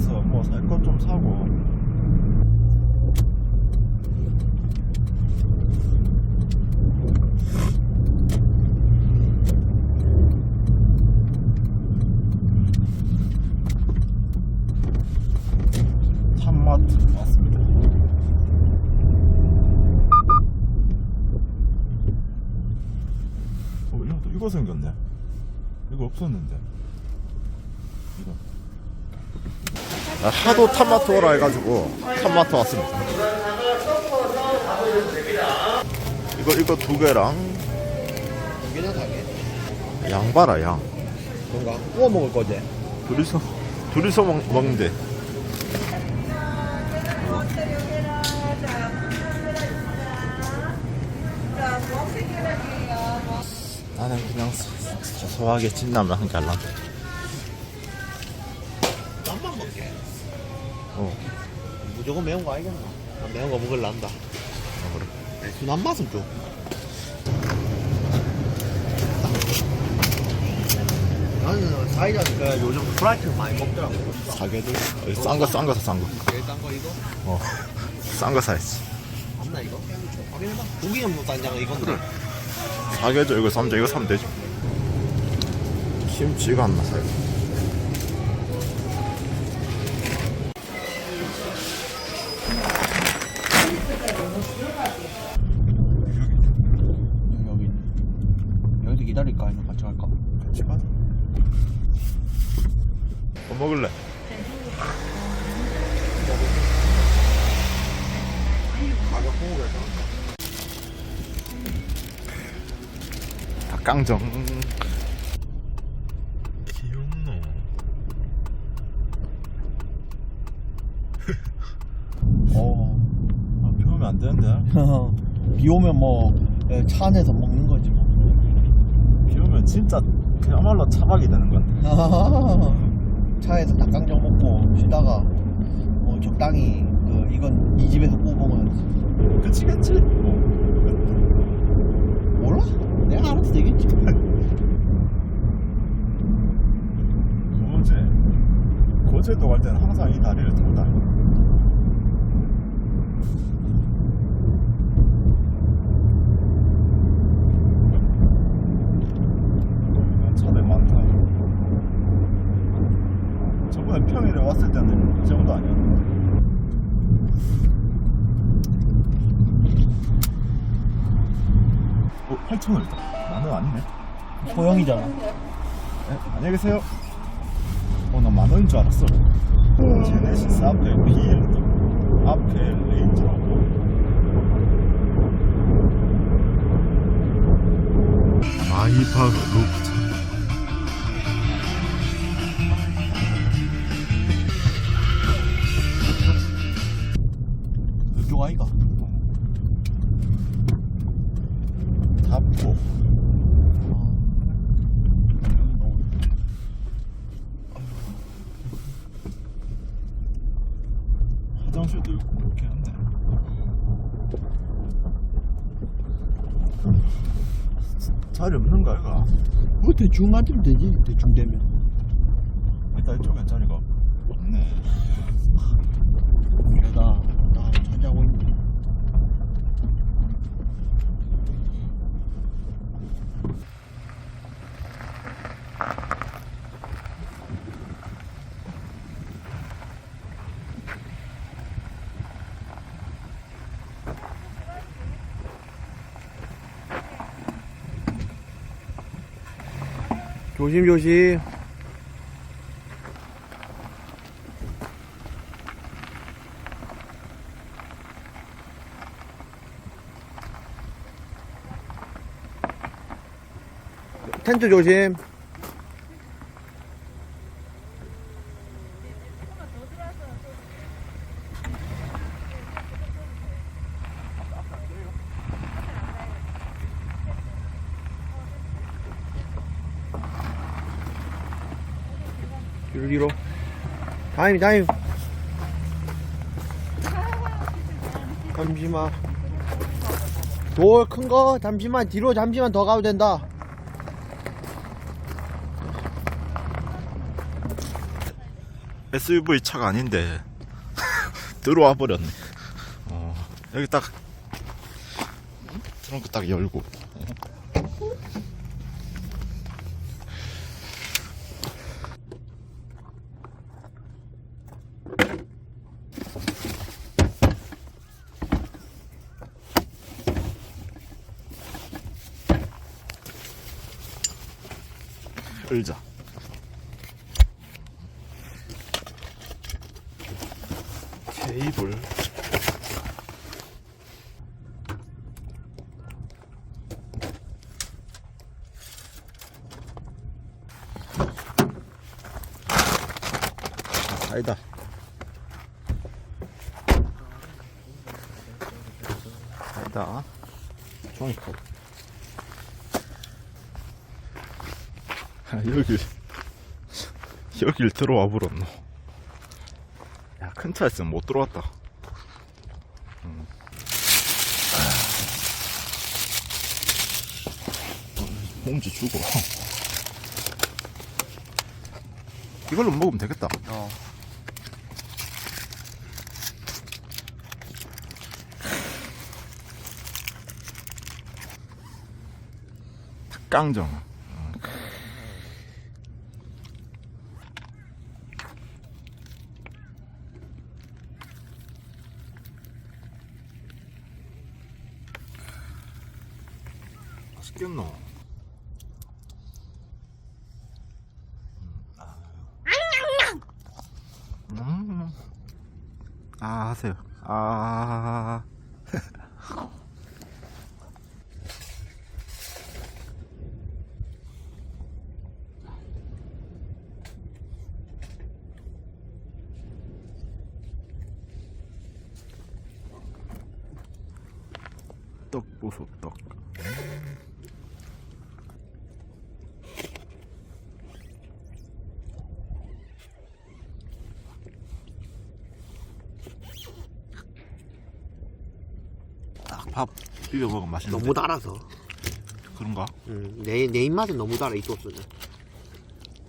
마트에서 뭐살 것 좀 사고. 팜마트 왔습니다. 어, 이거, 이거 생겼네. 이거 없었는데. 이거. 아, 하도 탐마토 오라 해가지고 탐마토 왔습니다. 이거 이거 두 개랑 두 개나 사게. 양 봐라 양. 뭔가 구워 먹을 거지. 둘이서 둘이서 먹, 먹는데. 나는 그냥 소- 소소하게 진라면 한개 할라. 무조건 매운 거 알겠나? 난 매운 거 먹을란다. 아, 그래. 순한 맛은 좀. 나는 사이다 그 요즘 프라이트 많이 먹더라고. 싼거 싼 거 사 싼 거. 제일 딴거 이거? 어. 싼 거 사야지. 없나 이거? 확인해봐. 고기 없는 딴장 이건데. 사계절 이거 사면 돼. 이거 사면 되지. 김치가 안 나사 기다릴까 아니면 같이 갈까? 같이 가자. 뭐 먹을래? 가격 보고서. 닭강정. 귀엽노. 어. 아, 비 오면 안 되는데. 비 오면 뭐 차 안에서 먹는 거지 뭐. 비 오면 진짜 그야말로 차박이 되는 건데. 차에서 닭강정 먹고 쉬다가 뭐 적당히 그 이건 이 집에서 구워 먹어야지. 그치, 그치. 뭐. 몰라? 내가 알아서 되겠지. 고제. 고제도 갈 때는 항상 이 다리를 타고. 음, 차들 많다. 저번에 평일에 왔을 때는 이 정도 아니었는데. 어, 8,000원이다. 만원 아니네. 소형이잖아. 네, 안녕히 계세요. 어, 나 만 원인 줄 알았어. 제네시스 앞에 BM도 앞에 레인지로버. 마이파 루 이쪽 아이가? 답고. 화장실도 있고 그렇게 한데. 자리 없는가 이가? 뭐 대충 앉으면 되지. 대충 되면. 일단 이쪽엔 자리가 없네. 내가 나 찾아오고 있네. 조심 조심. 텐트 조심. 여기로. 다행이 다행 잠시만. 돌 큰 거 잠시만. 뒤로 잠시만 더 가도 된다. SUV 차가 아닌데. 들어와 버렸네. 어, 여기 딱 트렁크 딱 열고. 아, 사이다. 사이다. 종이컵. 아, 여기 여길 들어와 버렸노. 야, 큰 차였으면 못 들어왔다. 음. 아. 봉지 주고. 이걸로 먹으면 되겠다. 어. 깡정. 맛있겠노? 음. 아 하세요. 아. 떡 보소 떡. 딱 밥 비벼 먹으면 맛있는데. 너무 달아서. 그런가? 음, 내, 내 입맛은 너무 달아, 이 소스는.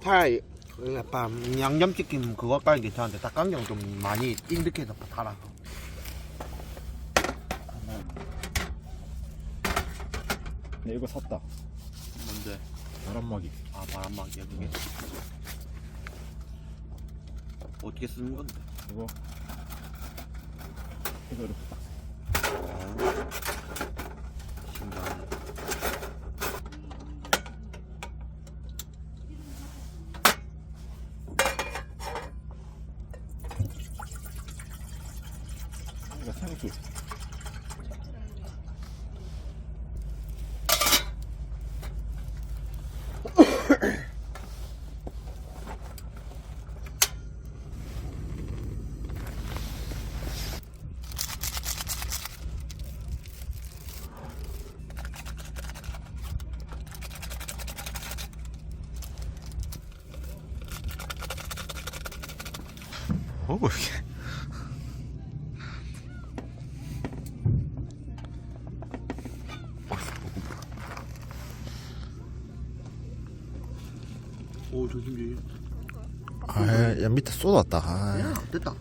차라리, 그 약간, 양념치킨 그것까지 괜찮은데, 닭강정 좀 많이 찐득해서 달아서. 내 이거 샀다. 뭔데? 바람막이. 아, 바람막이야, 그게? 어떻게 쓰는 건데? 이거 이거 이렇게 딱. you 뭐고 이게? 오, 조심히. 아, 야 밑에 쏟았다. 아, 야, 됐다.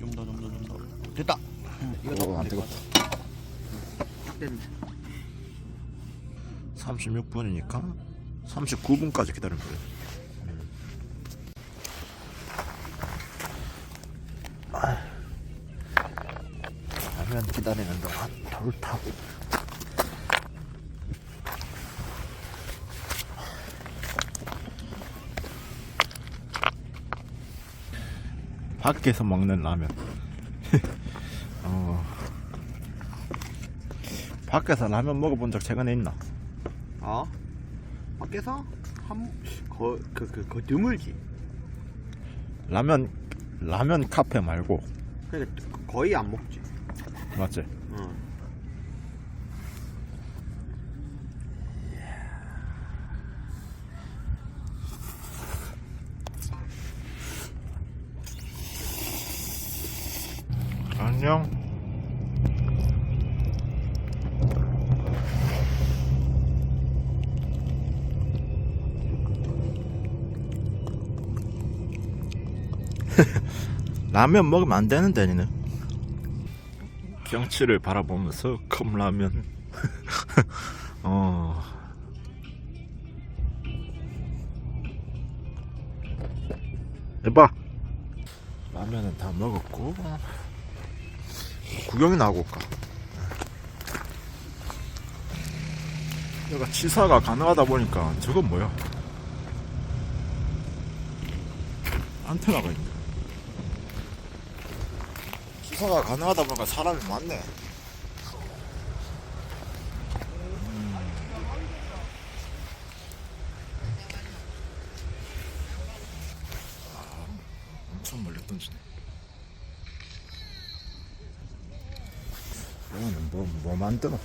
좀 더, 좀 더, 좀 더. 됐다. 이거 오, 안 뜨겁다. 딱 됐네. 36분이니까 39분까지 기다리면 돼. 라면 기다리는 동안 돌 타고 밖에서 먹는 라면 어. 밖에서 라면 먹어본 적 최근에 있나? 어? 밖에서 한, 거, 그, 그, 그, 드물지. 라면 라면 카페 말고 그러니까 거의 안 먹지. 맞지? 응. 안녕. 라면 먹으면 안 되는데 니는 경치를 바라보면서 컵라면. 어. 해봐. 라면은 다 먹었고 구경이나 하고 올까? 여기가 치사가 가능하다 보니까 저건 뭐야? 안테나가 있네 치사가 가능하다 보니까 사람이 많네 음. 아, 엄청 멀리 던지네 이거는 뭐, 뭐 만드노?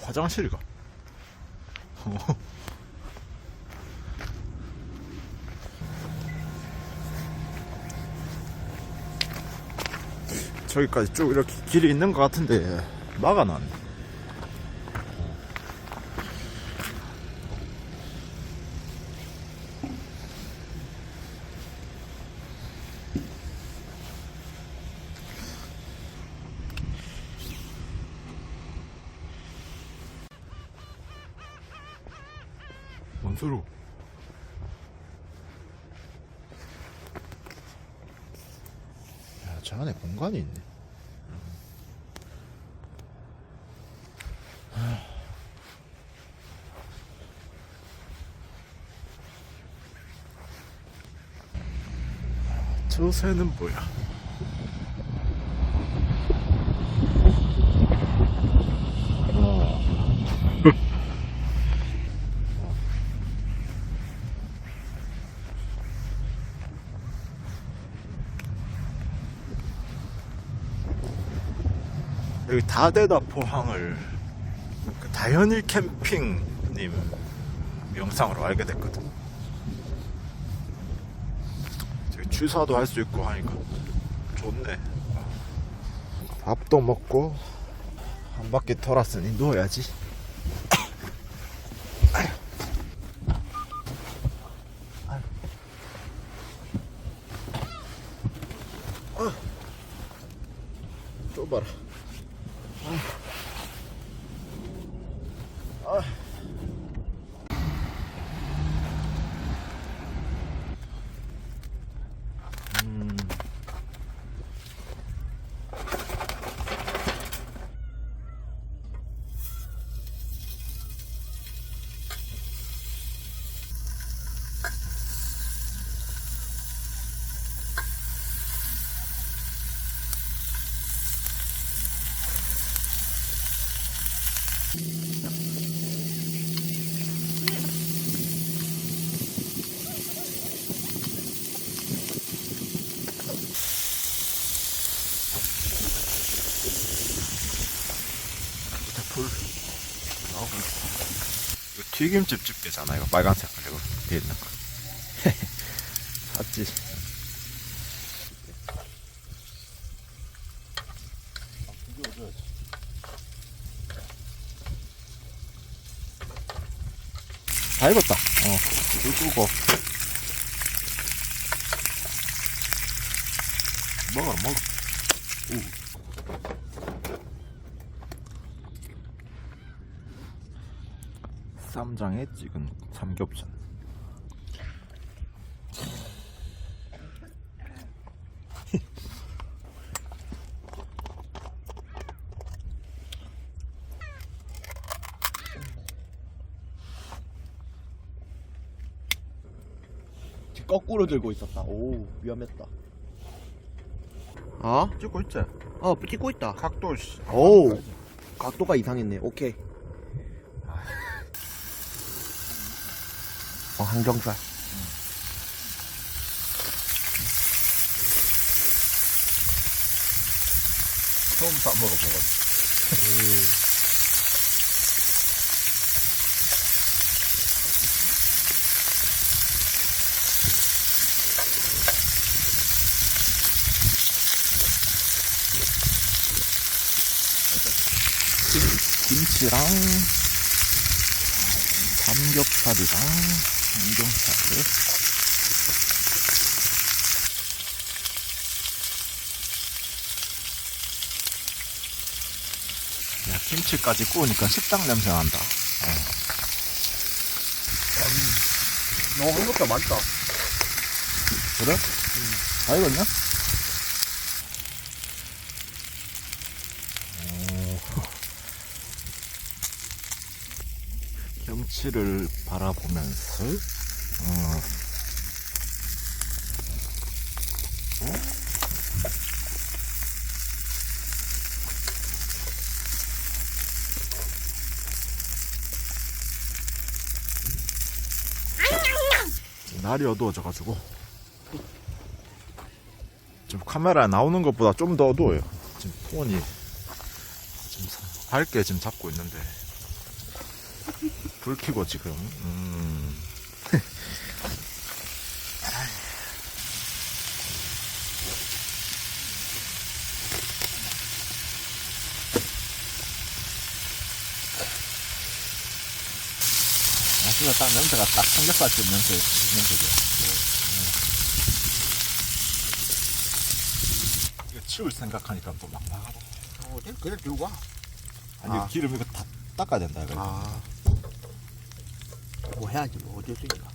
화장실 가? 어. 저기까지 쭉 이렇게 길이 있는 것 같은데 막아놨네. 뭔 소리고? 야, 저 안에 공간이 있네. 저 새는 뭐야? 여기 다대다 포항을 그 다현일 캠핑님 영상으로 알게 됐거든. 취사도 할 수 있고 하니까 좋네. 밥도 먹고 한 바퀴 돌았으니 누워야지. 좁아라. 음. 불 있어. 이거 튀김집 집게잖아 이거 빨간색 그리고 뒤에 있는 거 샀지 다 익었다. 어 불 끄고. 먹어 먹어. 쌈장에 찍은 삼겹살. 거꾸로 들고 있었다. 오, 위험했다. 어? 찍고 있지? 어, 찍고 있다. 각도 씨. 오. 각도가 이상했네. 오케이. 어, 항정살. 처음 사 먹어보거 든. 김치 멸치랑 삼겹살이랑 삼겹살을 야, 김치까지 구우니까 식당 냄새 난다. 너 한국도 맛있다. 그래? 다 익었냐? 경치를 바라보면서 어. 날이 어두워져가지고 지금 카메라에 나오는 것보다 좀 더 어두워요. 지금 폰이 지금 사- 밝게 지금 잡고 있는데 불 켜고 지금 음. 아, 진짜 딱 냄새가 딱 삼겹살집 냄새, 냄새죠. 이거 치울 생각하니까 또 막막하다. 어, 그냥 그냥 들고 와. 아니 아. 기름 이거 다 닦아야 된다 이거. 아. 뭐 해야지 뭐 어쩔 수 있나.